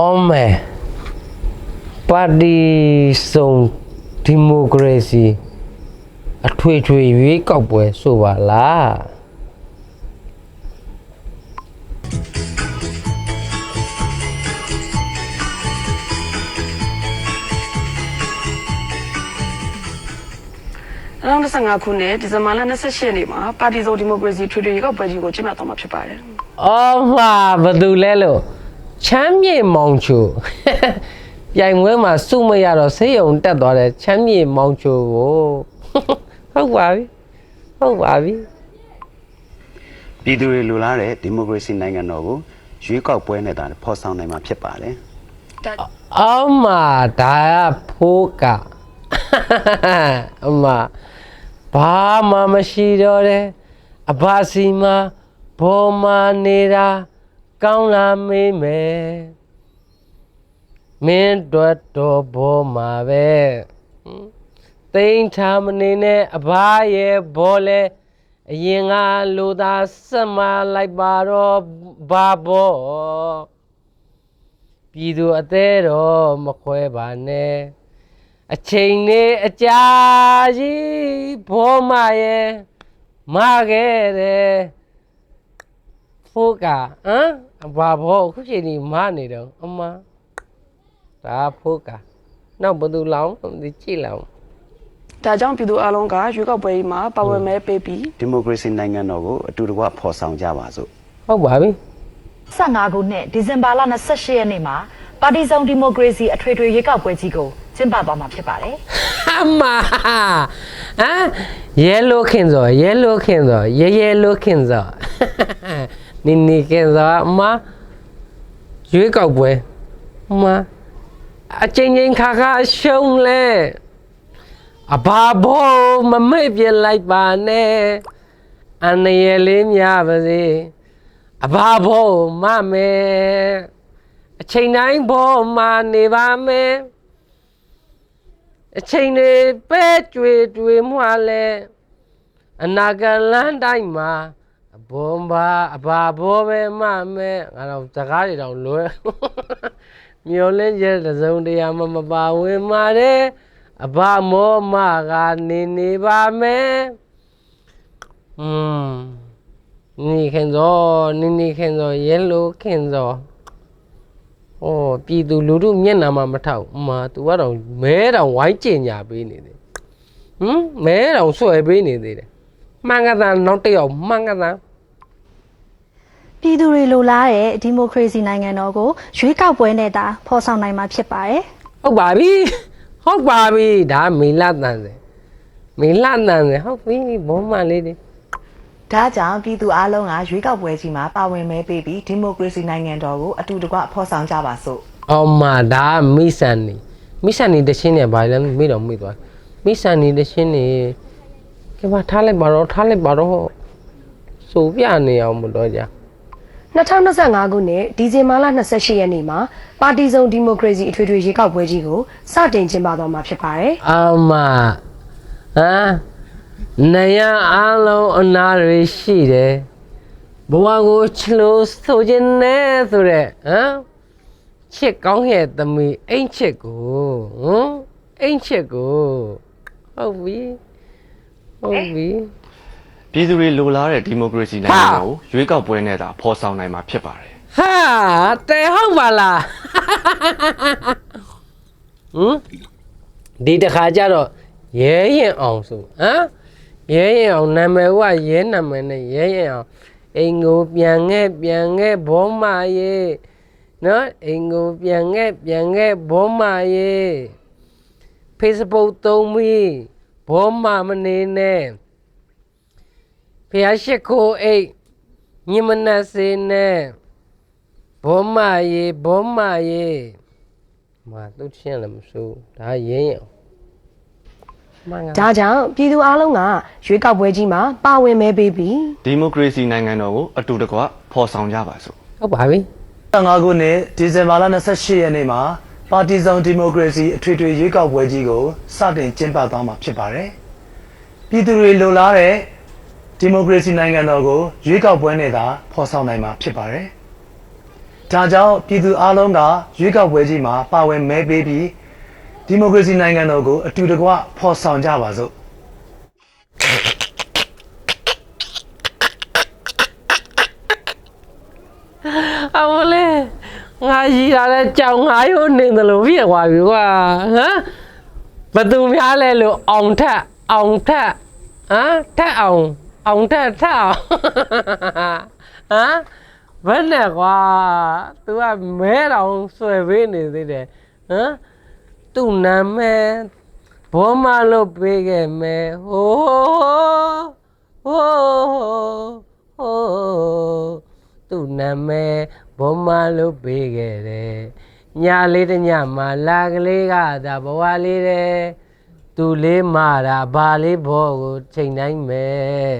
အော်မဲပါတီစုံဒီမိုကရေစီအထွေထွေရွေးကောက်ပွဲဆိုပါလား2015ခုနှစ်ဒီဇင်ဘာလ28ရက်နေ့မှာပါတီစုံဒီမိုကရေစီထွေထွေရွေးကောက်ပွဲကြီးကိုကျင်းပသွားမှာဖြစ်ပါတယ်အော်မှာဘာတူလဲလို့ ချမ်းမြေမောင်ချိုပြိုင်ပွဲမှာစုမရတော့ဆေးရုံတက်သွားတဲ့ချမ်းမြေမောင်ချိုကိုဟုတ်ပါပြီဟုတ်ပါပြီပြည်သူတွေလိုလားတဲ့ဒီမိုကရေစီနိုင်ငံတော်ကိုရွေးကောက်ပွဲနဲ့တာဖော်ဆောင်နိုင်မှာဖြစ်ပါတယ်ဒါအော်မှာဒါကဖိုးကအမဘာမှမရှိတော့တဲ့အဘစီမဘောမနေတာ ကောင်းလာမေးမယ်မင်းတို့တော့ဘောမှာပဲဟင်တိန်ထားမနေနဲ့အဘရဲ့ဘောလဲအရင်ကလူသားဆက်မလိုက်ပါတော့ဘာဘောပြည်သူအသေးတော့မခွဲပါနဲ့အချိန်လေးအကြာကြီးဘောမရဲ့မခဲ့တယ်ဖိုးကဟမ် ဘာဘောအခုချိန်ဒီမနေတော့အမဒါဖိုးကနောက်ဘယ်သူလောင်းဒီကြည့်လောင်းဒါကြောင့်ပြည်သူအလုံးကရွေးကောက်ပွဲကြီးမှာပါဝင်မဲပေးပြီးဒီမိုကရေစီနိုင်ငံတော်ကိုအတူတကွဖော်ဆောင်ကြပါစို့ဟုတ်ပါပြီ15ခုနှစ်ဒီဇင်ဘာလ28ရက်နေ့မှာပါတီစုံဒီမိုကရေစီအထွေထွေရွေးကောက်ပွဲကြီးကိုကျင်းပသွားမှာဖြစ်ပါတယ်အမဟမ်ရဲလိုခင်စောရဲလိုခင်စောရဲရဲလိုခင်စော နီနီခင်စောအမရွေးကောက်ပွဲအမအချင်းချင်းခါခါရှုံးလဲအဘာဘောမမေ့ပြလိုက်ပါနဲ့အန္တရာယ်လေးများပါစေအဘာဘောမမဲအချိန်တိုင်းဘောမနေပါမယ်အချိန်တွေပဲကြွေကြွေမှလဲအနာဂတ်လမ်းတိုင်းမှာ အဘုံပါအဘာဘောပဲမမဲငါတော့စကားတွေတော့လွယ် မျောလင်းကျတဲ့စုံတရားမမပါဝင်မာတဲ့အဘမောမကနေနေပါမယ်อืมนี่ခင်စောนี่นี่ခင်စောရဲလိုခင်စော ။အော်ပြည်သူလူထုမျက်နှာမှာမထောက်။အမ तू ကတော့မဲတောင်ဝိုင်းကျင်ညာပေးနေတယ်။ဟမ်မဲတောင်ဆွဲပေးနေသေးတယ်။မှန်ကသာနောက်တစ်ယောက်မှန်ကသာ ပြည်သူတွေလိုလားတဲ့ဒီမိုကရေစီနိုင်ငံတော်ကိုရွေးကောက်ပွဲနဲ့တာဖော်ဆောင်နိုင်မှာဖြစ်ပါတယ်ဟုတ်ပါပြီ။ဟုတ်ပါပြီ။ဒါမေလတန်စင်။မေလတန်စင်ဟုတ်ပြီဘုံမလေးတွေဒါကြောင့်ပြည်သူအလုံးကရွေးကောက်ပွဲကြီးမှာပါဝင်မဲပေးပြီးဒီမိုကရေစီနိုင်ငံတော်ကိုအတူတကွဖော်ဆောင်ကြပါစို့။အော်မဒါမိဆန်နေမိဆန်နေတချင်းနေဘာလဲမေ့တော့မေ့သွား။မိဆန်နေတချင်းနေကဲပါထားလိုက်ပါတော့ထားလိုက်ပါတော့စိုးပြနေအောင်မတော့ကြ။ 2025ခုနှစ်ဒီဇင်ဘာလ28ရက်နေ့မှာပါတီစုံဒီမိုကရေစီအထွေထွေရွေးကောက်ပွဲကြီးကိုစတင်ကျင်းပသွားမှာဖြစ်ပါတယ်အမဟမ်နေရအလုံးအနာတွေရှိတယ်ဘဝကိုချလို့ဆိုခြင်းနဲ့ဆိုရက်ဟမ်ချစ်ကောင်းရဲ့သမီးအိမ်ချစ်ကိုဟမ်အိမ်ချစ်ကိုဟုတ်ပြီဟုတ်ပြီ ပြည်သူတွေလိုလားတဲ့ဒီမိုကရေစီနိုင်ငံတော်ကိုရွေးကောက်ပွဲနဲ့သာဖော်ဆောင်နိုင်မှာဖြစ်ပါတယ်ဟာတဲဟုတ်ပါလားဟမ်ဒီတခါကျတော့ရဲရင်အောင်ဆိုဟမ်ရဲရင်အောင်နာမည်ကရဲနာမည်နဲ့ရဲရင်အောင်အိမ်ကိုပြန်ခဲ့ပြန်ခဲ့ဘောမရေနော်အိမ်ကိုပြန်ခဲ့ပြန်ခဲ့ဘောမရေ Facebook သုံးပြီးဘောမမနေနဲ့ ဖះရှိခိုးအိတ်ညမနက်စေနဲ့ဘောမရေဘောမရေမာသူချင်းလည်းမစိုးဒါရင်းရအောင်မှန်က။ဒါကြောင့်ပြည်သူအလုံးကရွေးကောက်ပွဲကြီးမှာပါဝင်မဲပေးပြီးဒီမိုကရေစီနိုင်ငံတော်ကိုအတူတကွဖော်ဆောင်ကြပါစို့ဟုတ်ပါပြီ15ခုနှစ်ဒီဇင်ဘာလ28ရက်နေ့မှာပါတီစုံဒီမိုကရေစီအထွေထွေရွေးကောက်ပွဲကြီးကိုစတင်ကျင်းပသွားမှာဖြစ်ပါတယ်။ပြည်သူတွေလိုလားတဲ့ ဒီမိုကရေစီနိုင်ငံတော်ကိုရွေးကောက်ပွဲနဲ့သာဖော်ဆောင်နိုင်မှာဖြစ်ပါတယ်။ဒါကြောင့်ပြည်သူအလုံးကရွေးကောက်ပွဲကြီးမှာပါဝင်မဲပေးပြီးဒီမိုကရေစီနိုင်ငံတော်ကိုအတူတကွဖော်ဆောင်ကြပါစို့ အမလေးငါရီလာတဲ့ကြောင်ငါရိုးနေတယ်လို့ဖြစ်သွားပြီကွာဟမ်ဘသူများလဲလို့အောင်ထက်အောင်ထက်ဟမ်ထက်အောင် အောင်ထက်ထက်အောင်ဟမ်ဘယ်နဲ့ကွာ तू ကမဲတော်ဆွဲပေးနေသေးတယ်ဟမ်သူ့နာမည်ဘောမလို့ပေးခဲ့မယ်ဟိုးဟိုးဟိုးသူ့နာမည်ဘောမလို့ပေးခဲ့တယ်ညာလေးတစ်ညမှာလာကလေးကဒါဘဝလေးတဲ့ သူလေးမာတာဘာလေးဘောကိုချိန်တိုင်းမယ်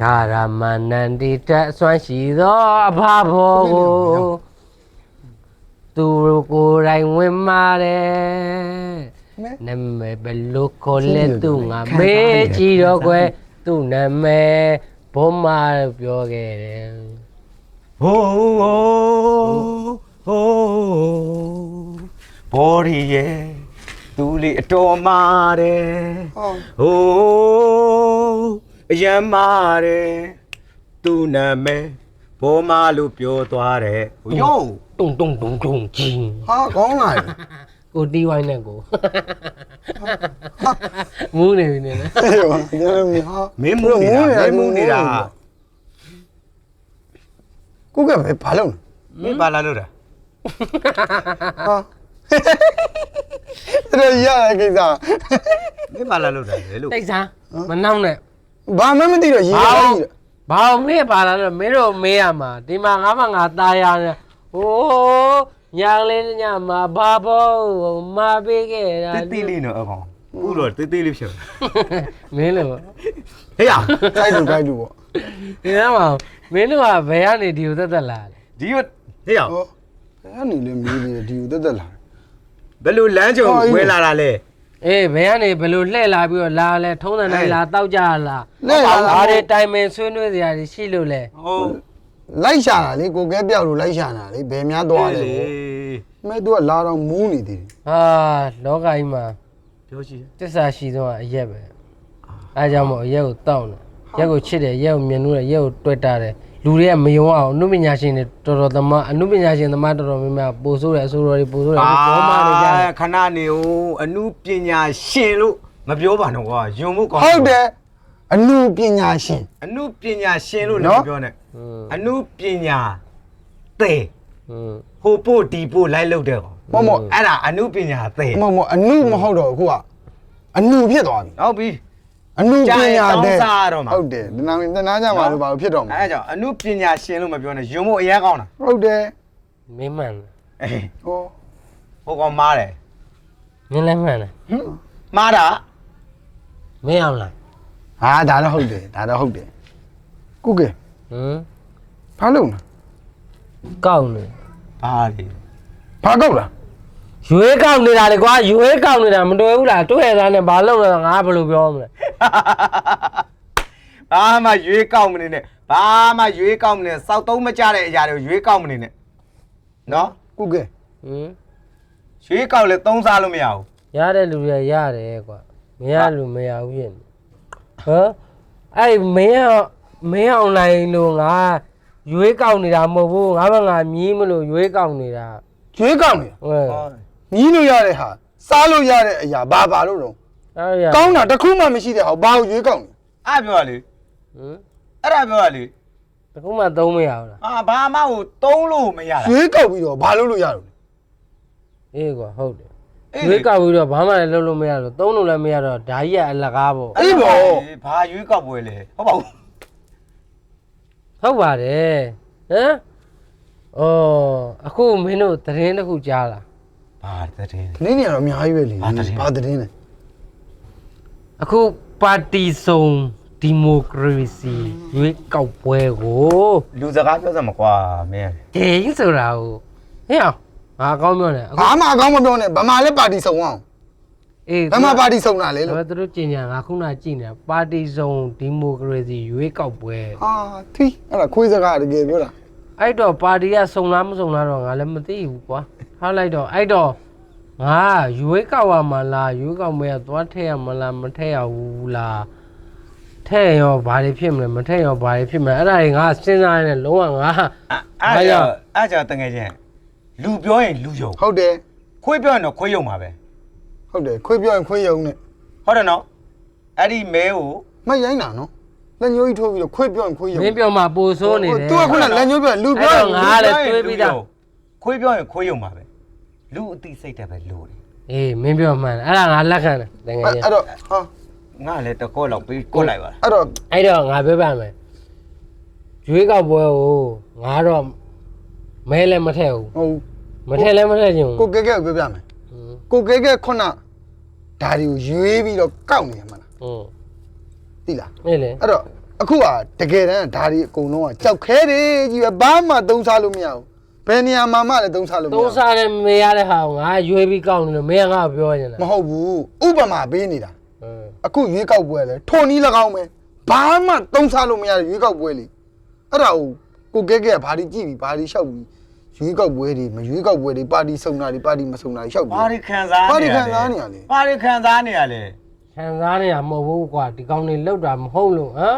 ဂါရမနန္တိတအစွမ်းရှိသောအဖဘောကိုသူကိုယ်တိုင်ဝင်မာတယ်နာမည်ဘယ်လိုခေါ်လဲသူငါမေးကြည့်တော့ကွယ်သူ့နာမည်ဘောမလို့ပြောခဲ့တယ်ဟိုးဟိုးဟိုးဘော်ဒီရဲ့ သူလေးအတော်မာတယ်ဟိုးအယမ်းမာတယ်သူ့နာမည်ဘောမာလို့ပြောသွားတယ်ဟိုယောတုံတုံတုံတုံကြီးဟာကောင်းလာတယ်ကိုတီးဝိုင်းနဲ့ကိုမူးနေပြီနေလားဟဲ့ရောညနေဟာမင်းမူးနေတာမင်းမူးနေတာကိုကပဲဘာလုပ်မင်းဘာလာလို့တာဟာ တဲ့ရရကိစ္စ မင်းဘာလာလို့တာလဲလို့ တိတ်စားမနှောင်းနဲ့ ဘာမှမသိတော့ရေ ဘာ ကား လို့ ကြီး ဘာလို့မေးပါလားလို့မင်းတို့မေးရမှာဒီမှာငါမှငါตายရနေဟိုးညာလေးညမှာဘာဘောမာပေးခဲ့တာ တိတိလေးနော်အကောင်ခုတော့တိတိလေးဖြစ် မင်းလို့ ဟေးရ တိုက်လို့တိုက်လို့ပေါ့ ဒီထဲမှာမင်းတို့ကဘယ်ကနေဒီကိုသက်သက်လာလဲ ဒီရဟေးရ ဟောအဲ့နေလေမီးလေးဒီကိုတက်တက်လာ ဘယ်လိုလမ်းကြုံဝင်လာတာလဲအေးဘယ်ကနေဘယ်လိုလှည့်လာပြီးတော့လာလဲထုံးတဲ့နိုင်လာတောက်ကြလားလက်လာဘာတွေတိုင်ပင်ဆွေးနွေးစရာတွေရှိလို့လဲဟုတ်လိုက်ရှာတာလေကိုကဲပြောက်လို့လိုက်ရှာတာလေဘယ်များသွားလဲပေါ့မဲသူကလာတော့မူးနေသေးတယ်ဟာလောကကြီးမှာပြောရှိတစ္ဆာရှိဆုံးကအရက်ပဲအဲဒါကြောင့်မို့အရက်ကိုတောက်တယ်ရက်ကိုချစ်တယ်ရက်ကိုမြင်လို့တယ်ရက်ကိုတွေ့တာတယ် လူတွေကမယုံအောင်အနုပညာရှင်တွေတော်တော်သမားအနုပညာရှင်သမားတော်တော်များများပို့ဆိုးတယ်အဆိုးတော်တွေပို့ဆိုးတယ်အာဘောမာတွေကြားခဏနေဦးအနုပညာရှင်လို့မပြောပါနဲ့ကွာယုံမှုကောင်းဟုတ်တယ်အနုပညာရှင်အနုပညာရှင်လို့လည်းမပြောနဲ့အနုပညာတဲ့ဟိုပို့ဒီပို့လိုက်လုပ်တယ်မဟုတ်မဟုတ်အဲ့ဒါအနုပညာတဲ့မဟုတ်မဟုတ်အနုမဟုတ်တော့အခုကအနုဖြစ်သွားပြီဟုတ်ပြီ အမှုပညာကြာရင်တဲ့တောင်းစားရတော့မှာဟုတ်တယ်ဒီနာမည်တနာကြမှာလို့ဘာလို့ဖြစ်တော့မှာအဲ့ဒါကြောင့်အနုပညာရှင်လို့မပြောနဲ့ယုံမှုအရင်ကောင်းတာဟုတ်တယ်မင်းမှန်တယ်အေးဟောဟိုကောင်မားတယ်မင်းလည်းမှန်တယ်မားတာမင်းအောင်လားဟာဒါတော့ဟုတ်တယ်ဒါတော့ဟုတ်တယ်ကုကေဟမ်ဘာလုပ်လဲကောက်နေဘာလေဘာကောက်လား ရွေးကောက်နေတာလေကွာရွေးကောက်နေတာမတွေ့ဘူးလားတွေ့ရသားနဲ့ဘာလုပ်လဲငါဘယ်လိုပြောမလဲဘာမှရွေးကောက်မနေနဲ့ဘာမှရွေးကောက်မနေနဲ့စောက်သုံးမကြတဲ့အရာတွေကိုရွေးကောက်မနေနဲ့နော်ကုကေဟမ်ရွေးကောက်လဲသုံးစားလို့မရဘူးရတဲ့လူတွေရတယ်ကွာမရလူမရဘူးဖြစ်နေဟမ်အဲ့မင်းကမင်းအွန်လိုင်းလို့ငါရွေးကောက်နေတာမဟုတ်ဘူးငါမှငါမြည်မလို့ရွေးကောက်နေတာကျွေးကောက်နေဟုတ် မြည်လို့ရတဲ့ဟာစားလို့ရတဲ့အရာဘာဘာလို့တော့အဲ့ရကောင်းတာတစ်ခုမှမရှိတဲ့ဟာဘာကိုရွေးကောက်နေအဲ့ပြောရလေဟမ်အဲ့ဒါပြောရလေတခုမှသုံးမရဘူးလားအာဘာမှကိုသုံးလို့မရတာရွေးကောက်ပြီးတော့ဘာလို့လို့ရတော့လဲအေးကွာဟုတ်တယ်အေးရွေးကောက်ပြီးတော့ဘာမှလည်းလုပ်လို့မရတော့သုံးလို့လည်းမရတော့ဒါကြီးကအလကားပေါ့အေးပေါ့ဘာရွေးကောက်ပွဲလဲဟုတ်ပါဘူးဟုတ်ပါတယ်ဟမ်အော်အခုမင်းတို့သတင်းတစ်ခုကြားလား ဘာတဲ့နင်းနေရတော့အများကြီးပဲလေဘာသတင်းဘာသတင်းလဲအခုပါတီစုံဒီမိုကရေစီရွေးကောက်ပွဲကိုလူစကားပြောစမ်းမကွာမင်းဂိမ်းဆိုတာကိုဟဲ့အောင်ငါအကောင်းပြောနေအခုဘာမှအကောင်းမပြောနဲ့ဗမာလည်းပါတီစုံအောင်အေးဗမာပါတီစုံတာလေလို့ဒါပေမဲ့သူတို့ကျင်ညာငါခုနကြည့်နေတာပါတီစုံဒီမိုကရေစီရွေးကောက်ပွဲဟာသီးအဲ့ဒါခွေးစကားတကယ်ပြောတာ အဲ့တော့ပါတီကစုံလားမစုံလားတော့ငါလည်းမသိဘူးကွာထားလိုက်တော့အဲ့တော့ငါရွေးကောက်ရမလားရွေးကောက်မဲကသွားထည့်ရမလားမထည့်ရဘူးလားထည့်ရောဘာတွေဖြစ်မလဲမထည့်ရောဘာတွေဖြစ်မလဲအဲ့ဒါတွေငါစဉ်းစားနေတယ်လုံးဝငါအဲ့ကြောင့်အဲ့ကြောင့်တငယ်ချင်းလူပြောရင်လူယုံဟုတ်တယ်ခွေးပြောရင်တော့ခွေးယုံပါပဲဟုတ်တယ်ခွေးပြောရင်ခွေးယုံနဲ့ဟုတ်တယ်နော်အဲ့ဒီမဲကိုမရိုင်းတာနော် လက်ညှိုးကြီးထိုးပြီးတော့ခွေးပြောရင်ခွေးယုံမင်းပြောမှပိုဆိုးနေတယ်သူကခုနလက်ညှိုးပြောလူပြောရင်အဲ့တော့ငါလည်းတွေးပြီးသားခွေးပြောရင်ခွေးယုံပါပဲလူအသိစိတ်တက်ပဲလို့တယ်အေးမင်းပြောမှန်တယ်အဲ့ဒါငါလက်ခံတယ်တကယ်ကြီးအဲ့တော့ဟာငါလည်းတကောလောက်ပြီးကိုလိုက်ပါလားအဲ့တော့အဲ့တော့ငါပြောပြမယ်ရွေးကောက်ပွဲကိုငါတော့မဲလည်းမထည့်ဘူးဟုတ်မထည့်လည်းမထည့်ချင်ကိုဘူးကဲကဲကိုပြောပြမယ်ကိုကဲကဲခုနဒါတွေကိုရွေးပြီးတော့ကောက်နေရမှာလားอืม သိလားအေးလေအဲ့တော့အခုကတကယ်တမ်းဒါတွေအကုန်လုံးကကြောက်ခဲတယ်ကြီးပဲဘာမှသုံးစားလို့မရဘူးဘယ်နေရာမှာမှလည်းသုံးစားလို့မရသုံးဘူးစားတဲ့မေးရတဲ့ဟာကိုငါရွေးပြီးကောက်နေလို့မင်းကငါ့ကိုပြောနေတာမဟုတ်ဘူးဥပမာပေးနေတာအင်းအခုရွေးကောက်ပွဲလဲထုံနီး၎င်းပဲဘာမှသုံးစားလို့မရတဲ့ရွေးကောက်ပွဲလေအဲ့ဒါကိုကိုကဲကဲကဘာတွေကြည့်ပြီးဘာတွေရှောက်ပြီးရွေးကောက်ပွဲတွေမရွေးကောက်ပွဲတွေပါတီစုံတာတွေပါတီမစုံတာတွေရှောက်ပြီးဘာတွေခံစားဘာနေတွေရခံစားနေရလဲဘာတွေခံစားနေရလဲ ခံစားနေရမဟုတ်ဘူးကွာဒီကောင်တွေလောက်တာမဟုတ်လို့ဟမ်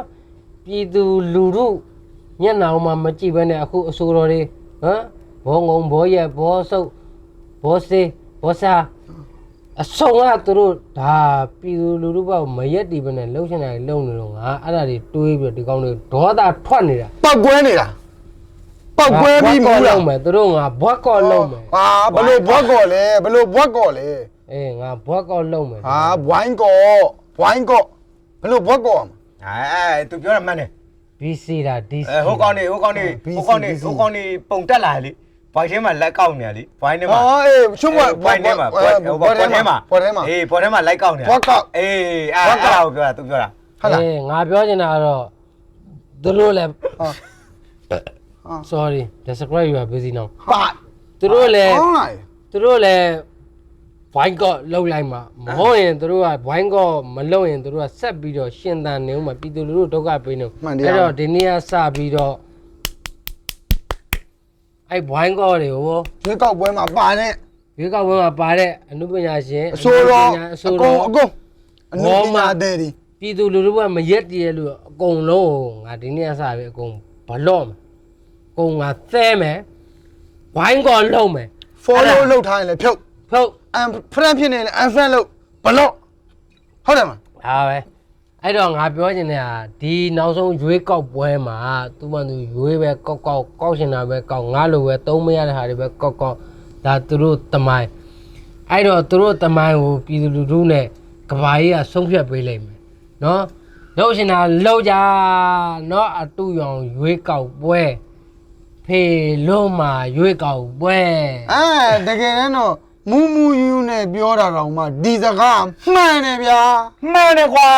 ပြည်သူလူထုညက်နှောင်မှမကြည့်ဘဲနဲ့အခုအစိုးရတွေဟမ်ဘောငုံဘောရက်ဘောဆုပ်ဘောစေးဘောစာအဆုံးကသူတို့ဒါပြည်သူလူထုဘောမရက်တီးဘဲနဲ့လှုပ်ရှင်တာတွေလှုပ်နေတော့ငါအဲ့ဒါတွေတွေးပြီးတော့ဒီကောင်တွေဒေါသထွက်နေတာပောက်ကွဲနေတာပောက်ကွဲပြီးမဘွက်ဟုတ်ကောလားလုံးမယ်သူတို့ငါဘွက်ကောလုံးမယ်ဟာဘလို့ဘွက်ကော်လဲဘလို့ဘွက်ကော်လဲ အေးငါဘွက်ကောလုံးမယ်ဟာဝိုင်းကော်ဝိုင်းကော်ဘလို့ဘွက်ကော်အဲအဲသူပြောတာမှန်တယ် BC တာ DC အဲဟိုကောင်နေဟိုကောင်နေဟိုကောင်နေဟိုကောင်နေပုံတက်လာလေဘိုင်ထဲမှာလက်ကောက်နေရလေဘိုင်ထဲမှာဟောအေးရှုံးဘွက်ဘိုင်ထဲမှာဘိုင်ဘိုင်ထဲမှာဘွက်ထဲမှာအေးဘိုင်ထဲမှာလိုက်ကောက်နေဘွက်ကောက်အေးအဲအဲ့ဒါကိုပြောတာသူပြောတာဟုတ်လားအေးငါပြောချင်တာကတော့သူတို့လည်းဟာ sorry describe you are busy now ပါသူတို့လည်းဟုတ်လားသူတို့လည်း ဘိုင်းကော့လောက်လိုက်မှာမဟုတ်ရင်သူတို့ကဘိုင်းကော့မလုပ်ရင်သူတို့ကဆက်ပြီးတော့ရှင်သန်နေဦးမှာပြည်သူလူထုဒုက္ခပေးနေဦးမှန်တရားအဲ့တော့ဒီနေ့ကစပြီးတော့အဲ့ဘိုင်းကော့တွေကိုရွေးကောက်ပွဲမှာပါတဲ့ရွေးကောက်ပွဲမှာပါတဲ့အမှုပညာရှင်အစိုးရအနုပညာအအစိုးရကုန်အကုန်အနုပညာတဲ့ဒီပြည်သူလူထုကမရက်တည်ရလို့အကုန်လုံးကိုငါဒီနေ့ကစပြီးအကုန်ဘလော့မယ်အကုန်ငါသဲမယ်ဘိုင်းကော့လုံးမယ် follow လုပ်ထားရင်လည်းဖြုတ် ဖုတ် and friend ဖြစ်နေရင်လည်း unfriend လုပ်ဘလော့ဟုတ်တယ်မလားဟာပဲအဲ့တော့ငါပြောချင်တဲ့ဟာဒီနောက်ဆုံးရွေးကောက်ပွဲမှာသူမှသူရွေးပဲကောက်ကောက်ကောက်ရှင်တာပဲကောက်ငါလိုပဲသုံးမရတဲ့ဟာတွေပဲကောက်ကောက်ဒါသူတို့တမိုင်းအဲ့တော့သူတို့တမိုင်းကိုပြည်သူလူထုနဲ့ကဘာကြီးကဆုံးဖြတ်ပေးလိုက်မယ်နော်လို့ရှင်တာလောက်ကြနော်အတူရောင်ရွေးကောက်ပွဲဖေလုံးမှာရွေးကောက်ပွဲအဲတကယ်တမ်းတော့ မူမူယူနဲ့ပြောတာတော့မှဒီစကားမှန်တယ်ဗျာမှန်တယ်ကွာ